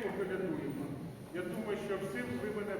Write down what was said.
поколядуємо. Я думаю, що всім ви мене